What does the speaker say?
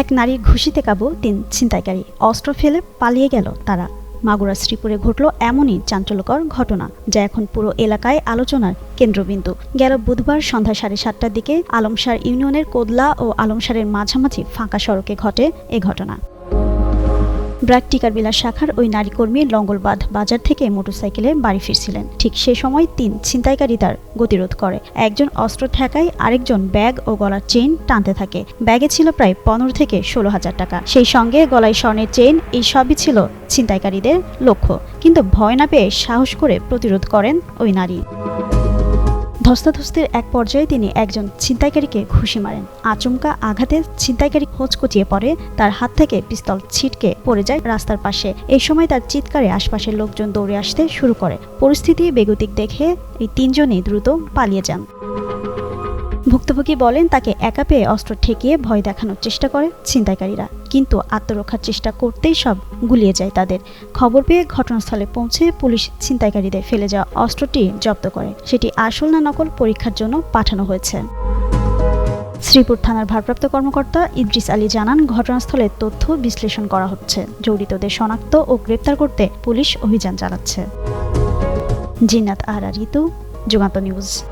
এক নারী ঘুষিতে কাবু তিন ছিনতাইকারী। অস্ত্র ফেলে পালিয়ে গেল তারা। মাগুরা শ্রীপুরে ঘটল এমনই চাঞ্চল্যকর ঘটনা, যা এখন পুরো এলাকায় আলোচনার কেন্দ্রবিন্দু। গেল বুধবার সন্ধ্যা সাড়ে সাতটার দিকে আলমসার ইউনিয়নের কোদলা ও আলমসারের মাঝামাঝি ফাঁকা সড়কে ঘটে এ ঘটনা। ব্র্যাক টিকার বিলাস শাখার ওই নারী কর্মী লঙ্গলবাদ বাজার থেকে মোটরসাইকেলে বাড়ি ফিরছিলেন। ঠিক সে সময় তিন ছিনতাইকারী তার গতিরোধ করে। একজন অস্ত্র ঠেকায়, আরেকজন ব্যাগ ও গলার চেইন টানতে থাকে। ব্যাগে ছিল প্রায় পনেরো থেকে ষোলো হাজার টাকা। সেই সঙ্গে গলায় স্বর্ণের চেইন, এই সবই ছিল ছিনতাইকারীদের লক্ষ্য। কিন্তু ভয় না পেয়ে সাহস করে প্রতিরোধ করেন ওই নারী। ধস্তাধস্তির এক পর্যায়ে তিনি একজন ছিনতাইকারীকে ঘুষি মারেন। আচমকা আঘাতে ছিনতাইকারী খোঁজ কচিয়ে পড়ে, তার হাত থেকে পিস্তল ছিটকে পড়ে যায় রাস্তার পাশে। এই সময় তার চিৎকারে আশপাশের লোকজন দৌড়ে আসতে শুরু করে। পরিস্থিতি বেগতিক দেখে এই তিনজনই দ্রুত পালিয়ে যান। ভুক্তভোগী বলেন, তাকে একা পেয়ে অস্ত্র ঠেকিয়ে ভয় দেখানোর চেষ্টা করে ছিনতাইকারীরা। কিন্তু আত্মরক্ষার চেষ্টা করতেই সব গুলিয়ে যায় তাদের। খবর পেয়ে ঘটনাস্থলে পৌঁছে পুলিশ ছিনতাইকারীদের ফেলে যাওয়া অস্ত্রটি জব্দ করে। সেটি আসল না নকল পরীক্ষার জন্য পাঠানো হয়েছে। শ্রীপুর থানার ভারপ্রাপ্ত কর্মকর্তা ইদ্রিস আলী জানান, ঘটনাস্থলে তথ্য বিশ্লেষণ করা হচ্ছে। জড়িতদের শনাক্ত ও গ্রেপ্তার করতে পুলিশ অভিযান চালাচ্ছে। জিন্নাত আহরা ঋতু, যুগান্ত নিউজ।